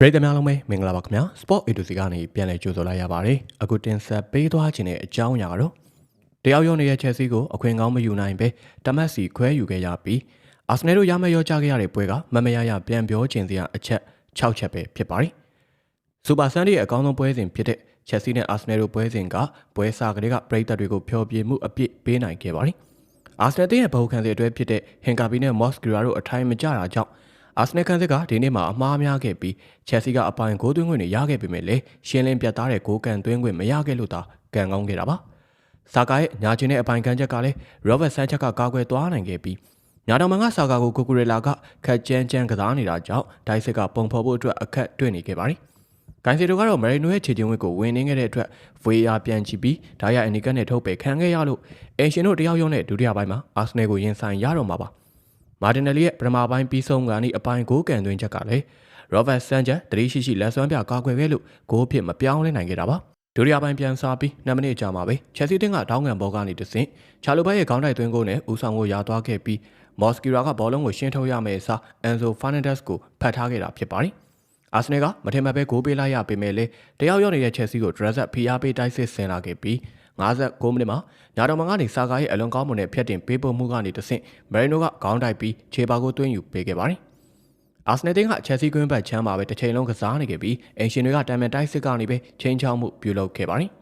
ပရိသတ်များလုံးပဲမင်္ဂလာပါခင်ဗျာ Sport A to C ကနေပြန်လည်ကြိုဆိုလိုက်ရပါတယ်အခုတင်ဆက်ပေးသွားခြင်းတဲ့အကြောင်းအရာကတော့တယောက်ရောနေတဲ့ Chelsea ကိုအခွင့်ကောင်းမယူနိုင်ပဲတမတ်စီခွဲယူခဲ့ရပြီးအာဆနယ်တို့ရမရောကြခဲ့ရတဲ့ပွဲကမမရရပြန်ပြောခြင်းစရာအချက်6ချက်ပဲဖြစ်ပါတယ်စူပါဆန်ဒီရဲ့အကောင်းဆုံးပွဲစဉ်ဖြစ်တဲ့ Chelsea နဲ့ Arsenal တို့ပွဲစဉ်ကပွဲစားကလေးကပရိသတ်တွေကိုဖျော်ဖြေမှုအပြည့်ပေးနိုင်ခဲ့ပါတယ်အာဆနယ်ရဲ့ဗဟိုခံစီအတွဲဖြစ်တဲ့ဟင်ကာဘီနဲ့မော့စကီရာတို့အထိုင်မကျတာကြောင့် အာဆနယ်ကန်စစ်ကဒီနေ့မှာအမှားများခဲ့ပြီးချက်စီကအပိုင်ဂိုးသွင်းခွင့်တွေရခဲ့ပေမဲ့လည်းရှင်းလင်းပြတ်သားတဲ့ဂိုးကန်သွင်းခွင့်မရခဲ့လို့သာကန်ကောင်းခဲ့တာပါ။ဆာကာရဲ့ညာချင်းတဲ့အပိုင်ကန်ချက်ကလည်းရောဘတ်ဆန်ချက်ကကာကွယ်သွားနိုင်ခဲ့ပြီးညာတော်မန်ကဆာကာကိုကိုကူရီလာကခက်ကြမ်းကြမ်းကစားနေတာကြောင့်ဒိုက်စစ်ကပုံဖော်ဖို့အတွက်အခက်တွေ့နေခဲ့ပါတယ်။ဂိုင်းစီတို့ကတော့မရီနိုရဲ့ခြေချင်းဝစ်ကိုဝင်နေခဲ့တဲ့အတွက်ဗွေယာပြန်ချပြီးဒါရအနီကတ်နဲ့ထုတ်ပယ်ခံခဲ့ရလို့အင်ရှင်တို့တယောက်ရုံးနဲ့ဒုတိယပိုင်းမှာအာဆနယ်ကိုရင်ဆိုင်ရတော့မှာပါ။ မာတင်နယ်လီရဲ့ပထမပိုင်းပြီးဆုံးကနေအပိုင်းဂိုးကန်သွင်းချက်ကလည်းရောဘတ်ဆန်ချက်တတိရှိရှိလက်စွမ်းပြကာကွယ်ခဲ့လို့ဂိုးဖြစ်မပြောင်းလဲနိုင်ခဲ့တာပါဒုတိယပိုင်းပြန်စားပြီး2မိနစ်ကြာမှာပဲချက်စီတင်းကတောင်းငံဘောကနေတဆင့်ချာလိုဘတ်ရဲ့ခေါင်းတိုက်သွင်းကိုနဲ့ဦးဆောင်ကိုရာသွားခဲ့ပြီးမော်စကီရာကဘောလုံးကိုရှင်းထုတ်ရမယ့်အစားအန်ဇိုဖာနန်ဒက်စ်ကိုဖတ်ထားခဲ့တာဖြစ်ပါတယ်အာဆနယ်ကမထင်မှတ်ပဲဂိုးပေးလိုက်ရပေမဲ့လည်းတယောက်ရောက်နေတဲ့ချက်စီကိုဒရက်ဆက်ဖိအားပေးတိုက်စစ်ဆင်လာခဲ့ပြီး 59မိနစ်မှာညာတော်မန်ကနေစာကာရဲ့အလွန်ကောင်းမွန်တဲ့ဖြတ်တင်ပေးပို့မှုကနေတဆင့်မရီနိုကခေါင်းတိုက်ပြီးခြေပါကိုသွင်းယူပေးခဲ့ပါတယ်။အာဆနယ်တင်းကချက်စီကွင်းဘက်ချမ်းမှာပဲတစ်ချိန်လုံးကစားနေခဲ့ပြီးအင်ရှင်တွေကတမ်မန်တိုက်စစ်ကနေပဲချင်းချောင်းမှုပြုလုပ်ခဲ့ပါတယ်။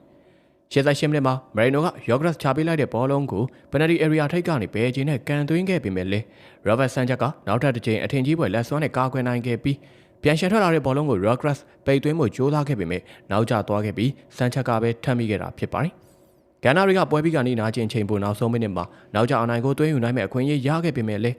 ရှေ့ဆိုင်ရှင်းမိနစ်မှာမရီနိုကယောဂရက်စ်ချပေးလိုက်တဲ့ဘောလုံးကိုပယ်နတီအေရီယာထိပ်ကနေဘယ်ချင်းနဲ့ကန်သွင်းခဲ့ပေမဲ့လေရောဘတ်ဆန်ချက်ကနောက်ထပ်တစ်ချိန်အထင်ကြီးပွဲလက်စွမ်းနဲ့ကာကွယ်နိုင်ခဲ့ပြီးပြန်ရှန်ထွက်လာတဲ့ဘောလုံးကို Rockruss ပိတ်သွင်းမှုကြိုးစားခဲ့ပေမဲ့နောက်ကျသွားခဲ့ပြီးဆန်ချက်ကပဲထမ်းမိခဲ့တာဖြစ်ပါတယ်။ ဂန်နာတွေကပွဲပြီးကနေနာကျင်ချိန်ပိုနောက်ဆုံးမိနစ်မှာနောက်ကျအနိုင်ကိုသွင်းယူနိုင်မဲ့အခွင့်အရေးရခဲ့ပေမဲ့လည်း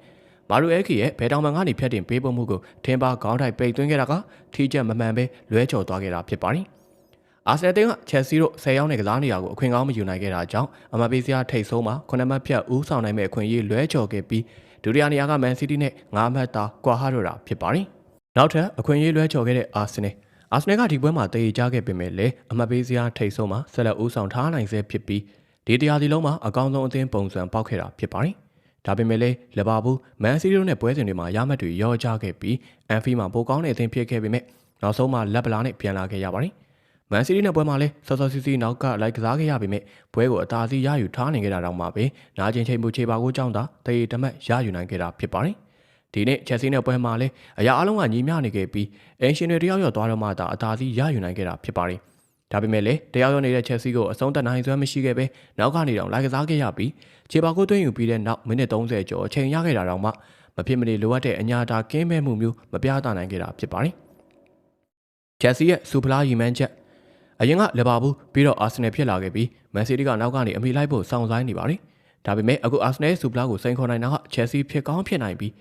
မာရူအဲခီရဲ့ဘယ်တောင်မှကနေဖြတ်တင်ပေးပို့မှုကိုထင်ပါခေါင်းထိုက်ပိတ်သွင်းခဲ့တာကထီးချက်မမှန်ပဲလွဲချော်သွားခဲ့တာဖြစ်ပါတယ်။အာဆနယ်တင်းကချက်စီတို့10ရောက်နေကစားနေရကိုအခွင့်ကောင်းမယူနိုင်ခဲ့တာကြောင့်အမပေးစရာထိတ်ဆုံးမှာ9မှတ်ဖြတ်ဦးဆောင်နိုင်မဲ့အခွင့်အရေးလွဲချော်ခဲ့ပြီးဒုတိယနေရာကမန်စီးတီးနဲ့9မှတ်သာကွာဟတော့တာဖြစ်ပါတယ်။နောက်ထပ်အခွင့်အရေးလွဲချော်ခဲ့တဲ့အာဆနယ် အာဆနယ်ကဒီပွဲမှာတည်ကြခဲ့ပေမဲ့လည်းအမပေးစရာထိတ်ဆုံးမှာဆက်လက်ဦးဆောင်ထားနိုင်ဆဲဖြစ်ပြီးဒီတရားစီလုံးမှာအကောင်းဆုံးအသင်းပုံစံပေါက်ခဲ့တာဖြစ်ပါတယ်။ဒါပေမဲ့လည်းလီဗာပူးမန်စီးတီးတို့နဲ့ပွဲစဉ်တွေမှာရမှတ်တွေရောကြခဲ့ပြီးအန်ဖီမှာပိုကောင်းတဲ့အသင်းဖြစ်ခဲ့ပေမဲ့နောက်ဆုံးမှာလက်ပလာနဲ့ပြန်လာခဲ့ရပါတယ်။မန်စီးတီးနဲ့ပွဲမှာလည်းဆော့ဆော့စီစီနောက်ကလိုက်ကစားခဲ့ရပေမဲ့ပွဲကိုအသာစီးရယူထားနိုင်ခဲ့တာတောင်မှပဲနာကျင်ချိန်မှုခြေပါကိုကြောင်းတာတရေတမတ်ရယူနိုင်ခဲ့တာဖြစ်ပါတယ်။ ဒီနေ့ချက်စီနဲ့ပွဲမှာလည်းအရာအလုံးကညီမျှနေခဲ့ပြီးအင်ရှင်တွေတယောက်ယောက်သွားတော့မှသာအသာစီးရယူနိုင်ခဲ့တာဖြစ်ပါတယ်။ဒါပေမဲ့လည်းတရားရောက်နေတဲ့ Chelsea ကိုအဆုံးသတ်နိုင်စွမ်းမရှိခဲ့ပဲနောက်ကနေတော့လိုက်ကစားခဲ့ရပြီးခြေပါကိုသွင်းယူပြီးတဲ့နောက်မိနစ်30ကျော်အချိန်ရခဲ့တာတော့မှမဖြစ်မနေလိုအပ်တဲ့အညာတာကင်းမဲ့မှုမျိုးမပြသနိုင်ခဲ့တာဖြစ်ပါတယ်။ Chelsea ရဲ့စူဖလားရီမန်ချက်အရင်ကလီဗာပူးပြီးတော့အာဆင်နယ်ဖြစ်လာခဲ့ပြီးမန်စီးတီးကနောက်ကနေအမိလိုက်ဖို့စောင့်ဆိုင်းနေပါတယ်။ဒါပေမဲ့အခုအာဆင်နယ်စူဖလားကိုစိန်ခေါ်နိုင်တာက Chelsea ဖြစ်ကောင်းဖြစ်နိုင်ပြီး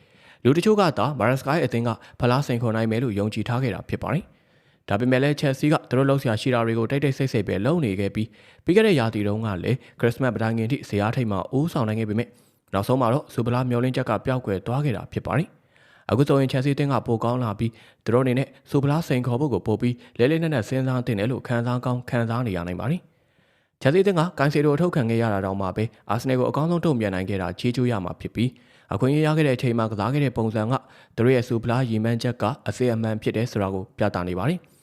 လူတချို့ကသာမာရက်စကိုင်းအသင်းကဖလားစိန်ခေါ်နိုင်မယ်လို့ယုံကြည်ထားခဲ့တာဖြစ်ပါတယ်။ဒါပေမဲ့လည်း Chelsea ကသူတို့လောက်ဆရာရှိတာတွေကိုတိတ်တိတ်ဆိတ်ဆိတ်ပဲလုပ်နေခဲ့ပြီးပြီးခဲ့တဲ့ရာသီတုန်းကလည်း Christmas ပတိုင်းငင်ထိဇေယျထိတ်မှာအိုးဆောင်နိုင်ခဲ့ပေမဲ့နောက်ဆုံးမှာတော့စူပလာမျောလင်းချက်ကပျောက်ကွယ်သွားခဲ့တာဖြစ်ပါတယ်။အခုဆိုရင် Chelsea တင်းကပိုကောင်းလာပြီးသူတို့အနေနဲ့စူပလာစိန်ခေါ်ဖို့ကိုပို့ပြီးလဲလဲနဲ့နဲ့စဉ်းစားတင်တယ်လို့ခံစားကောင်းခံစားနေရနိုင်ပါတယ်။ Chelsea တင်းကကန်စီရိုအထုတ်ခံခဲ့ရတာတောင်မှပဲ Arsenal ကိုအကောင်းဆုံးတုံ့ပြန်နိုင်ခဲ့တာချေးကျိုးရမှာဖြစ်ပြီး အခွင့်အရေးရခဲ့တဲ့အချိန်မှာကစားခဲ့တဲ့ပုံစံကသူတို့ရဲ့စူပလာရီမန်းချက်ကအစစ်အမှန်ဖြစ်တဲ့ဆိုတာကိုပြသနေပါတယ်။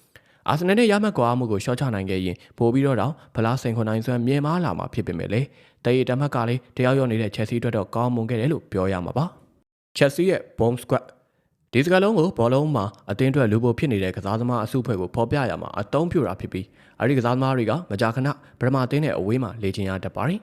အာဆင်နယ်နဲ့ရမှတ်ကွာမှုကိုရှော့ချနိုင်ခဲ့ရင်ပိုပြီးတော့တော့ဖလားစိန်ခွန်နိုင်စွမ်းမြင်မာလာမှာဖြစ်ပေမဲ့လေတရေတမတ်ကလည်းတရားရောက်နေတဲ့ Chelsea အတွက်တော့ကောင်းမွန်ခဲ့တယ်လို့ပြောရမှာပါ Chelsea ရဲ့ bomb squad ဒီစကလုံးကိုဘောလုံးမှာအတင်းအတွက်လူပိုဖြစ်နေတဲ့ကစားသမားအစုအဖွဲ့ကိုဖော်ပြရမှာအတုံးပြတာဖြစ်ပြီးအဲဒီကစားသမားတွေကမကြာခဏဗရမာတင်းနဲ့အဝေးမှာလေ့ကျင့်ရတတ်ပါတယ်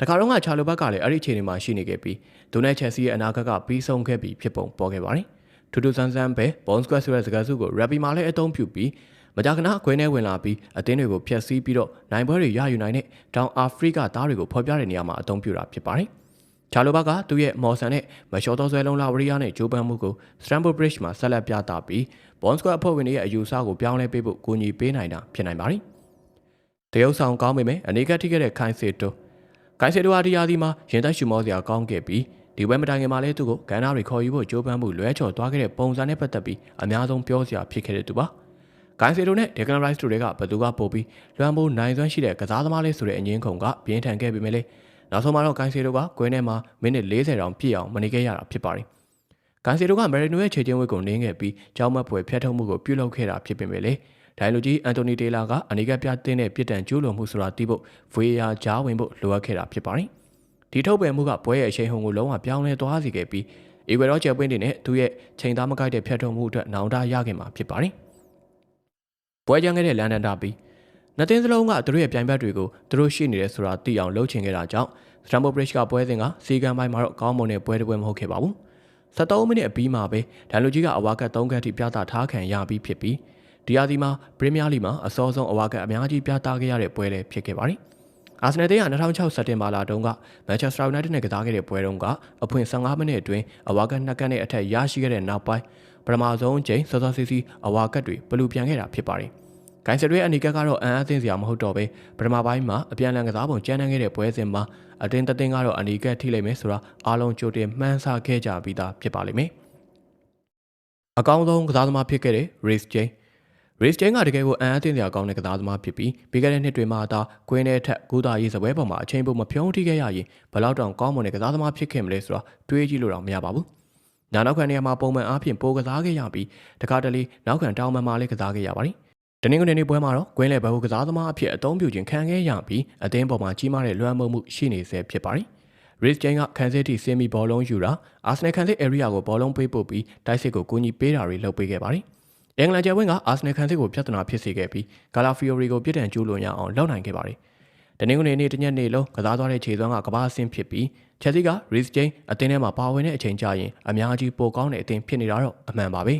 တခါတော့ကချာလိုဘက်ကလည်းအဲ့ဒီအချိန်တွေမှာရှိနေခဲ့ပြီးဒိုနယ်ချက်စီရဲ့အနာဂတ်ကပြီးဆုံးခဲ့ပြီးဖြစ်ပုံပေါ်ခဲ့ပါတယ်ထူးထူးဆန်းဆန်းပဲ Bond Squad ဆိုတဲ့စကားစုကို Rabbi မှာလည်းအသုံးပြုပြီးမကြာခဏအခွင့်နဲ့ဝင်လာပြီးအသင်းတွေကိုဖျက်ဆီးပြီးတော့နိုင်ပွဲတွေရယူနိုင်တဲ့တောင်အာဖရိကသားတွေကိုဖော်ပြတဲ့နေရာမှာအသုံးပြုတာဖြစ်ပါတယ်။ချာလိုဘကသူ့ရဲ့မော်ဆန်နဲ့မလျှော်သောဆွဲလုံးလာဝရီယာနဲ့ဂျိုးပန်မှုကို Stamford Bridge မှာဆက်လက်ပြသပြီး Bond Squad အဖွဲ့ဝင်တွေရဲ့အယူအဆကိုပြောင်းလဲပေးဖို့ကူညီပေးနိုင်တာဖြစ်နိုင်ပါတယ်။တရုတ်ဆောင်ကောင်းပေမဲ့အနေကထိခဲ့တဲ့ခိုင်စေတို ခိုင်စေတိုဟာဒီယာဒီမှာရင်သက်ရှူမောစရာကောင်းခဲ့ပြီးဒီဝဲမတိုင်ခင်မှာလည်းသူ့ကိုဂန်နာတွေခေါ်ယူဖို့ကြိုးပမ်းမှုလွဲချော်သွားခဲ့တဲ့ပုံစံနဲ့ပတ်သက်ပြီးအများဆုံးပြောစရာဖြစ်ခဲ့တဲ့သူပါ။ဂိုင်းစီလိုနဲ့ဒေကန်ရိုက်စ်တို့တွေကဘသူကပို့ပြီးလွှမ်းမိုးနိုင်စွမ်းရှိတဲ့ကစားသမားလေးဆိုတဲ့အငင်းခုန်ကပြင်းထန်ခဲ့ပေမဲ့လည်းနောက်ဆုံးမှာတော့ဂိုင်းစီလိုကကွင်းထဲမှာမိနစ်40တောင်ပြည့်အောင်မနေခဲ့ရတာဖြစ်ပါတယ်။ကန်စီတို့ကမယ်ရီနိုရဲ့ခြေချင်းဝက်ကိုနင်းခဲ့ပြီးကြောင်းမက်ပွဲဖျက်ထုတ်မှုကိုပြုလုပ်ခဲ့တာဖြစ်ပေမဲ့လေ ဒိုင်လူကြီးအန်တိုနီတေလာကအနီကပြတင်းတဲ့ပြစ်ဒဏ်ကျူးလွန်မှုဆိုတာသိဖို့ဗွေယာကြားဝင်ဖို့လိုအပ်ခဲ့တာဖြစ်ပါတယ်။ဒီထုတ်ပယ်မှုကပွဲရဲ့အချိန်ဟုန်ကိုလုံးဝပြောင်းလဲသွားစေခဲ့ပြီးအီကွေဒေါကျယ်ပွင့်တင်နဲ့သူ့ရဲ့ချိန်သားမကိုက်တဲ့ဖျက်ထုတ်မှုအတွက်နောင်တရခဲ့မှာဖြစ်ပါတယ်။ပွဲကြမ်းခဲ့တဲ့လန်ဒန်ဒါဘီနှစ်သင်းစလုံးကသူတို့ရဲ့ပြိုင်ဘက်တွေကိုသူတို့ရှိနေတယ်ဆိုတာသိအောင်လှုပ်ချင်ခဲ့တာကြောင့် Stamford Bridge ကပွဲစဉ်ကစီကံပိုင်းမှာတော့ကောင်းမွန်တဲ့ပွဲတစ်ပွဲမဟုတ်ခဲ့ပါဘူး။73မိနစ်အပြီးမှာပဲဒန်လူကြီးကအဝါကတ်3ကတ်ထိပြသထားခံရပြီးဖြစ်ပြီး ဒီယာဒီမှာပရီးမီးယားလိမှာအစောဆုံးအဝါကတ်အများကြီးပြသခဲ့ရတဲ့ပွဲလည်းဖြစ်ခဲ့ပါတယ်။အာဆနယ်တင်းက2006စက်တင်ဘာလတုန်းကမန်ချက်စတာယူနိုက်တက်နဲ့ကစားခဲ့တဲ့ပွဲတုန်းကအဖွင့်15မိနစ်အတွင်းအဝါကတ်2ကတ်နဲ့အထက်ရရှိခဲ့တဲ့နောက်ပိုင်းပထမဆုံးအကြိမ်စောစောစီစီအဝါကတ်တွေဘလူပြန်ခဲ့တာဖြစ်ပါတယ်။ဂိုင်းဆယ်တွေအနီကက်ကတော့အန်အသင်းစရာမဟုတ်တော့ပဲပထမပိုင်းမှာအပြန်လန်ကစားပုံကြမ်းတမ်းခဲ့တဲ့ပွဲစဉ်မှာအတင်းတတင်းကတော့အနီကက်ထိလိုက်မယ်ဆိုတာအားလုံးကြိုတင်မှန်းဆခဲ့ကြပြီးသားဖြစ်ပါလိမ့်မယ်။အကောင်းဆုံးကစားသမားဖြစ်ခဲ့တဲ့ Race Jane Race Jane ကတကယ်ကိုအန်အသင်းစရာကောင်းတဲ့ကစားသမားဖြစ်ပြီးပြီးခဲ့တဲ့နှစ်တွေမှာသာကွင်းထဲထက်ကူတာရေးစပွဲပေါ်မှာအချိန်ပိုမဖြုံးထိခဲ့ရရင်ဘလောက်တောင်ကောင်းမွန်တဲ့ကစားသမားဖြစ်ခဲ့မလဲဆိုတာတွေးကြည့်လို့တော့မရပါဘူး။နာနောက်ခံနေရာမှာပုံမှန်အားဖြင့်ပိုကစားခဲ့ရပြီးတခါတလေနောက်ခံတောင်းမှန်မှလည်းကစားခဲ့ရပါတယ်။တနင်္ဂနွေနေ့ပွဲမှာတော့ကွင်းလယ်ဘဟုကစားသမားအဖြစ်အသုံးပြုခြင်းခံခဲ့ရပြီးအသင်းပေါ်မှာကြီးမားတဲ့လွှမ်းမိုးမှုရှိနေဆဲဖြစ်ပါတယ်။ Rich Jane ကခံစစ်တီဆင်မီဘောလုံးယူတာအာဆနယ်ခံစစ် area ကိုဘောလုံးပေးပို့ပြီးတိုက်စစ်ကိုကူညီပေးတာတွေလုပ်ပေးခဲ့ပါတယ်။ အင်္ဂလန်ကျယ်ဝင်းကအာဆနယ်ခံစစ်ကိုပြဿနာဖြစ်စေခဲ့ပြီးဂါလာဖီယိုရီကိုပြစ်ဒဏ်ကျူးလွန်ရအောင်လုပ်နိုင်ခဲ့ပါတယ်။တနင်္ဂနွေနေ့တညနေလုံးကစားသွားတဲ့ခြေစွမ်းကကဘာအဆင့်ဖြစ်ပြီးချက်စီက Rich Jane အသင်းထဲမှာပါဝင်တဲ့အချိန်ကြာရင်အများကြီးပိုကောင်းတဲ့အသင်းဖြစ်နေတာတော့အမှန်ပါပဲ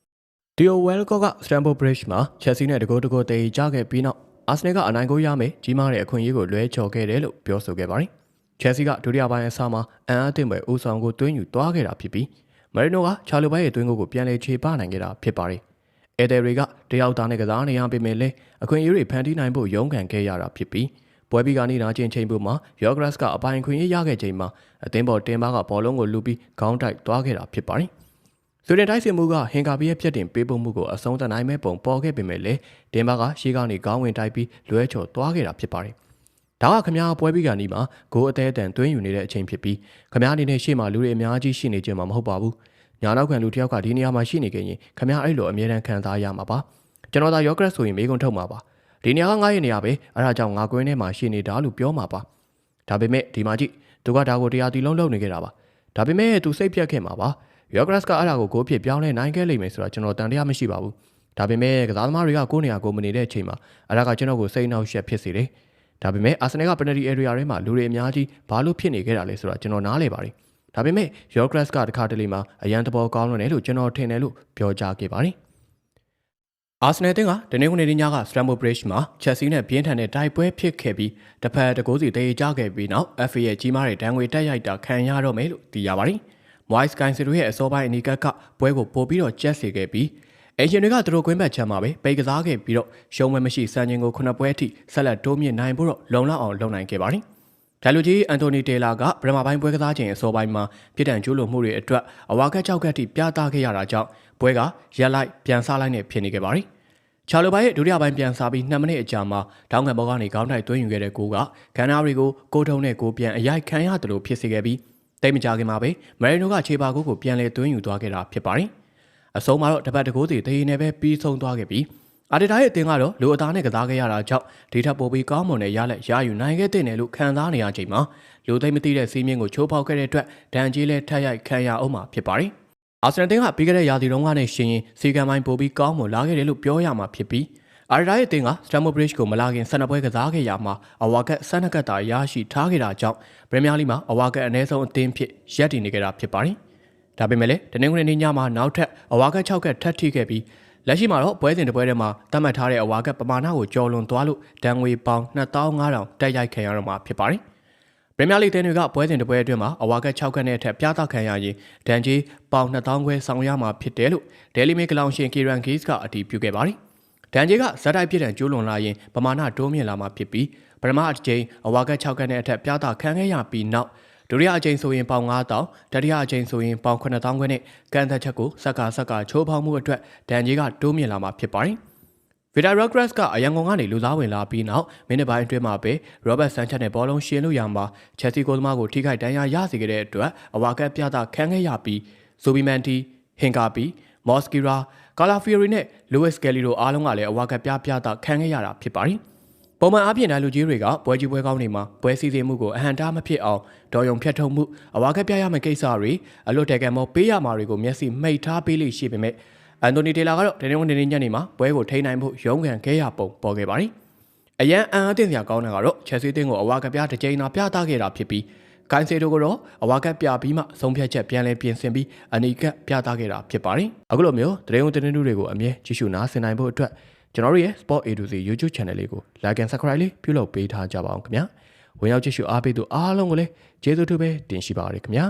။ဒီယိုဝဲလ်ကော့က Stamford Bridge မှာချက်စီနဲ့တကိုးတကိုးတည်ကြခဲ့ပြီးနောက်အာဆနယ်ကအနိုင်ကိုရမယ်ကြီးမားတဲ့အခွင့်အရေးကိုလွဲချော်ခဲ့တယ်လို့ပြောဆိုခဲ့ပါတယ်။ချက်စီကဒုတိယပိုင်းအစားမှာအန်အားတင်ပွဲဦးဆောင်ကိုတွင်းယူသွားခဲ့တာဖြစ်ပြီးမရီနိုကချာလိုဘိုင်းရဲ့တွင်းကိုပြန်လည်ခြေပနိုင်ခဲ့တာဖြစ်ပါတယ်။ အဲဒယ်ရီကတယောက်သားနဲ့ကစားနေရပေမဲ့လည်းအခွင့်အရေးတွေဖန်တီးနိုင်ဖို့ရုန်းကန်ခဲ့ရတာဖြစ်ပြီးပွဲပြီးကနေနာချင်းချိန်ပုံမှာယောဂရက်စ်ကအပိုင်ခွင့်ရရခဲ့ချိန်မှာအသင်းပေါ်တင်ပါကဘောလုံးကိုလူပြီးခေါင်းတိုက်သွားခဲ့တာဖြစ်ပါတယ်။ဆိုရင်တိုက်စစ်မှုကဟင်ကာဘီရဲ့ပြက်တင်ပေးပုံမှုကိုအဆုံးသတ်နိုင်မဲ့ပုံပေါ်ခဲ့ပေမဲ့လည်းဒင်မာကရှေးကနေခေါင်းဝင်တိုက်ပြီးလွဲချော်သွားခဲ့တာဖြစ်ပါတယ်။ဒါကခမားပွဲပြီးကနီးမှာဂိုးအသေးအတန်သွင်းယူနေတဲ့အချိန်ဖြစ်ပြီးခမားအနေနဲ့ရှေ့မှာလူတွေအများကြီးရှိနေကြမှာမဟုတ်ပါဘူး။ ညာနောက်ခံလူတစ်ယောက်ကဒီနေရာမှာရှိနေခဲ့ရင်ခမားအဲ့လိုအမြဲတမ်းခံစားရမှာပါ။ကျွန်တော်သာယောဂရက်ဆိုရင်မေးခွန်းထုတ်မှာပါ။ဒီနေရာကငါ့ရဲ့နေရာပဲအဲ့ဒါကြောင့်ငါကွင်းထဲမှာရှိနေတာလို့ပြောမှာပါ။ဒါပေမဲ့ဒီမှာကြည့်သူကဒါကိုတရားတီလုံးလုပ်နေခဲ့တာပါ။ဒါပေမဲ့သူစိတ်ပြတ်ခဲ့မှာပါ။ယောဂရက်စ်ကအဲ့ဒါကိုဂိုးဖြစ်ပြောင်းလဲနိုင်ခဲ့လိမ့်မယ်ဆိုတာကျွန်တော်တန်တရားမရှိပါဘူး။ဒါပေမဲ့ကစားသမားတွေကကိုယ့်နေရာကိုမနေတဲ့အချိန်မှာအဲ့ဒါကကျွန်တော်ကိုစိတ်နှောက်ယှက်ဖြစ်စေတယ်။ဒါပေမဲ့အာဆင်နယ်က penalty area ထဲမှာလူတွေအများကြီးဘာလို့ဖြစ်နေခဲ့တာလဲဆိုတာကျွန်တော်နားလည်ပါတယ်။ ဒါပေမဲ့ယောဂရက်စ်ကတခါတလေမှာအရန်တဘောကောင်းလွန်းတယ်လို့ကျွန်တော်ထင်တယ်လို့ပြောကြားခဲ့ပါတယ်။အာဆနယ်တင်ကတနင်္ဂနွေနေ့ညက Stamford Bridge မှာချက်စီနဲ့ပြင်းထန်တဲ့တိုက်ပွဲဖြစ်ခဲ့ပြီးတစ်ဖက်တကိုးစီတေးကြခဲ့ပြီးနောက် FA ရဲ့ကြီးမားတဲ့ဒဏ်ငွေတက်ရိုက်တာခံရတော့မယ်လို့သိရပါတယ်။ Wise Sky စီတို့ရဲ့အစောပိုင်းအနီကကပွဲကိုပို့ပြီးတော့ကျက်စေခဲ့ပြီးအရှင်တွေကသူတို့ကွင်းဘက်ချမ်းမှာပဲပိတ်ကစားခဲ့ပြီးတော့ရှုံးမမရှိစံချိန်ကိုခုနှစ်ပွဲအထိဆက်လက်တိုးမြင့်နိုင်ဖို့တော့လုံလောက်အောင်လုပ်နိုင်ခဲ့ပါတယ်။ ဒါလူကြီးအန်တိုနီတေလာကဗရမာပိုင်းပွဲကစားချိန်အစောပိုင်းမှာပြည်တံကျိုးလိုမှုတွေအတွက်အဝါကက်ကြောက်ကက်ထိပြသခဲ့ရတာကြောင့်ပွဲကရက်လိုက်ပြန်စားလိုက်နဲ့ဖြစ်နေခဲ့ပါတယ်။ချာလိုဘိုင်ရဲ့ဒုတိယပိုင်းပြန်စားပြီး2မိနစ်အကြာမှာဒေါင်းငံဘောကနေခေါင်းတိုက်သွင်းယူခဲ့တဲ့ကိုကဂန်နာရီကိုကိုထုံနဲ့ကိုပြန်အရိုက်ခံရတယ်လို့ဖြစ်စေခဲ့ပြီးတိတ်မကြခင်မှာပဲမရီနိုကခြေပါကုတ်ကိုပြန်လဲသွင်းယူသွားခဲ့တာဖြစ်ပါတယ်။အဆုံးမှာတော့တပတ်တကိုးစီတရေနဲ့ပဲပြီးဆုံးသွားခဲ့ပြီး အာဒီတာရဲ့အသင်းကတော့လူအသားနဲ့ကစားခဲ့ရတာကြောင့်ဒီထက်ပိုပြီးကောင်းမွန်တဲ့ရလက်ရယူနိုင်ခဲ့တဲ့နယ်လို့ခံစားနေရချိန်မှာလူသိမ့်မသိတဲ့စီးမြင့်ကိုချိုးဖောက်ခဲ့တဲ့အတွက်ဒဏ်ကြီးလဲထက်ရိုက်ခံရအောင်မှာဖြစ်ပါတယ်။အာဆင်နယ်တင်ကပြီးခဲ့တဲ့ရာသီတုန်းကနဲ့ရှင်ရင်စီကံပိုင်းပိုပြီးကောင်းမွန်လာခဲ့တယ်လို့ပြောရမှာဖြစ်ပြီးအာရီဒါရဲ့အသင်းက Stamford Bridge ကိုမလာခင်12ပွဲကစားခဲ့ရမှာအဝါကတ်12ကတ်တာရရှိထားခဲ့တာကြောင့်ပရီးမီးယားလိမှာအဝါကတ်အနည်းဆုံးအသင်းဖြစ်ရပ်တည်နေကြတာဖြစ်ပါတယ်။ဒါပေမဲ့လည်းတနင်္ဂနွေနေ့ညမှာနောက်ထပ်အဝါကတ်6ကတ်ထပ်ထိခဲ့ပြီး လက်ရှိမှာတော့ပွဲစဉ်တစ်ပွဲထဲမှာတတ်မှတ်ထားတဲ့အဝါကတ်ပမာဏကိုကျော်လွန်သွားလို့ဒဏ်ငွေပေါင်2500တက်ရိုက်ခံရတော့မှာဖြစ်ပါတယ်။ပရီးမီးယားလိတင်းတွေကပွဲစဉ်တစ်ပွဲအတွင်းမှာအဝါကတ်6ခန့်နဲ့အထက်ပြသခံရရင်ဒဏ်ကြီးပေါင်2000ခွဲဆောင်ရမှာဖြစ်တယ်လို့ Daily Mail ကလောင်ရှင် Kieran Gates ကအတည်ပြုခဲ့ပါတယ်။ဒန်ဂျေကဇက်တိုက်ပြစ်ဒဏ်ကျိုးလွန်လာရင်ပမာဏတိုးမြင့်လာမှာဖြစ်ပြီးပထမအကြိမ်အဝါကတ်6ကတ်နဲ့အထက်ပြသခံခဲ့ရပြီးနောက် ဒုတိယအကြိမ်ဆိုရင်ပေါင်9000တတိယအကြိမ်ဆိုရင်ပေါင်9000ခွဲနဲ့ကန်သက်ချက်ကိုစက္ကာစက္ကာချိုးဖောက်မှုအတွက်ဒန်ဂျေကတိုးမြင့်လာမှာဖြစ်ပါတယ်ဗီတာရော့ဂရက်စ်ကအရန်ကုန်ကနေလူစားဝင်လာပြီးနောက်မိနစ်ပိုင်းအတွင်းမှာပဲရောဘတ်ဆန်ချက်နဲ့ဘောလုံးရှင်လို့ရမှာချက်စီကိုသမားကိုထိခိုက်ဒဏ်ရာရစေခဲ့တဲ့အတွက်အဝါကတ်ပြတာခံခဲ့ရပြီးဆိုဘီမန်တီဟင်ကာပီမော့စကီရာကာလာဖီယရီနဲ့လူးဝစ်ကယ်လီတို့အားလုံးကလည်းအဝါကပြပြတာခံခဲ့ရတာဖြစ်ပါတယ် ပုံမှန်အားဖြင့်ဒါလူကြီးတွေကပွဲကြီးပွဲကောင်းတွေမှာပွဲစည်းစိမ်မှုကိုအဟန်တာမဖြစ်အောင်ဒေါ်ယုံဖြတ်ထုတ်မှုအဝါကပြရမယ့်ကိစ္စတွေအလွတ်တဲကံမောပေးရမှာတွေကိုမျက်စိမှိတ်ထားပေးလိမ့်ရှိပေမဲ့အန်တိုနီတေလာကတော့တနေ့နေ့ညနေမှာပွဲကိုထိန်းနိုင်ဖို့ရုန်းကန်ခဲ့ရပုံပေါ်ခဲ့ပါတယ်အရန်အံအသင့်စရာကောင်းတာကတော့ချက်စီတင်းကိုအဝါကပြတစ်ကြိမ်သာပြသခဲ့တာဖြစ်ပြီးကိုင်းစေတို့ကတော့အဝါကပြပြီးမှဆုံးဖြတ်ချက်ပြန်လည်ပြင်ဆင်ပြီးအနီကပ်ပြသခဲ့တာဖြစ်ပါတယ်အခုလိုမျိုးတရင်ုံတင်နူးတွေကိုအမြဲကြည့်ရှုနားဆင်နိုင်ဖို့အတွက် ကျွန်တော်တို့ရဲ့ Sport A to Z YouTube Channel လေးကို Like and Subscribe လေးပြုလုပ်ပေးထားကြပါအောင်ခင်ဗျာဝင်ရောက်ကြည့်ရှုအားပေးသူအားလုံးကိုလည်းကျေးဇူးတူပဲတင်ရှိပါရစေခင်ဗျာ